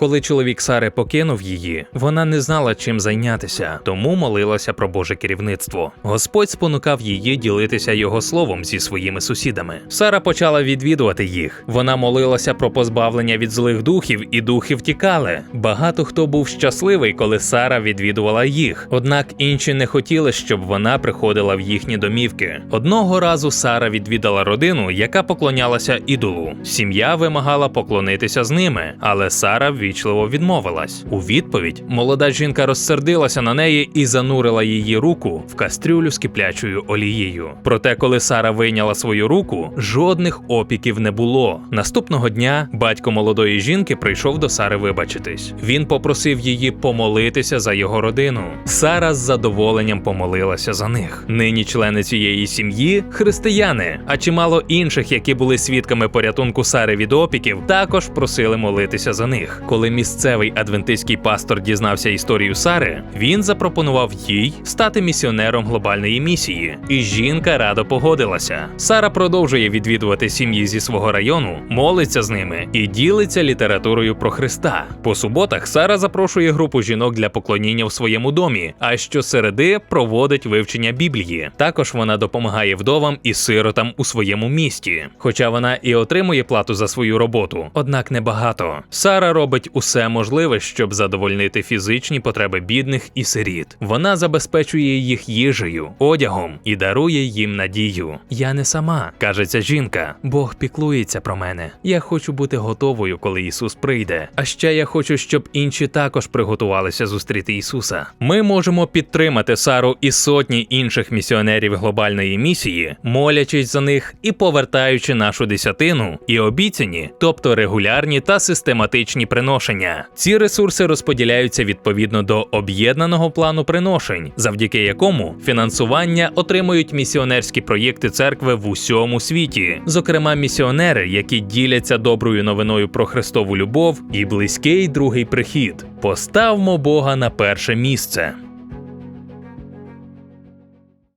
Коли чоловік Сари покинув її, вона не знала, чим зайнятися, тому молилася про Боже керівництво. Господь спонукав її ділитися його словом зі своїми сусідами. Сара почала відвідувати їх. Вона молилася про позбавлення від злих духів, і духи втікали. Багато хто був щасливий, коли Сара відвідувала їх. Однак інші не хотіли, щоб вона приходила в їхні домівки. Одного разу Сара відвідала родину, яка поклонялася ідолу. Сім'я вимагала поклонитися з ними, але Сара ввічливо відмовилась. У відповідь молода жінка розсердилася на неї і занурила її руку в кастрюлю з киплячою олією. Проте, коли Сара вийняла свою руку, жодних опіків не було. Наступного дня батько молодої жінки прийшов до Сари вибачитись. Він попросив її помолитися за його родину. Сара з задоволенням помолилася за них. Нині члени цієї сім'ї християни, а чимало інших, які були свідками порятунку Сари від опіків, також просили молитися за них. Місцевий адвентистський пастор дізнався історію Сари, він запропонував їй стати місіонером глобальної місії, і жінка радо погодилася. Сара продовжує відвідувати сім'ї зі свого району, молиться з ними і ділиться літературою про Христа. По суботах Сара запрошує групу жінок для поклоніння в своєму домі, а щосереди проводить вивчення Біблії. Також вона допомагає вдовам і сиротам у своєму місті. Хоча вона і отримує плату за свою роботу, однак небагато. Сара робить усе можливе, щоб задовольнити фізичні потреби бідних і сиріт. Вона забезпечує їх їжею, одягом і дарує їм надію. Я не сама, каже ця жінка. Бог піклується про мене. Я хочу бути готовою, коли Ісус прийде. А ще я хочу, щоб інші також приготувалися зустріти Ісуса. Ми можемо підтримати Сару і сотні інших місіонерів глобальної місії, молячись за них і повертаючи нашу десятину і обіцяні, тобто регулярні та систематичні приношення. Ці ресурси розподіляються відповідно до об'єднаного плану приношень, завдяки якому фінансування отримують місіонерські проєкти церкви в усьому світі, зокрема місіонери, які діляться доброю новиною про Христову любов і близький другий прихід. Поставмо Бога на перше місце.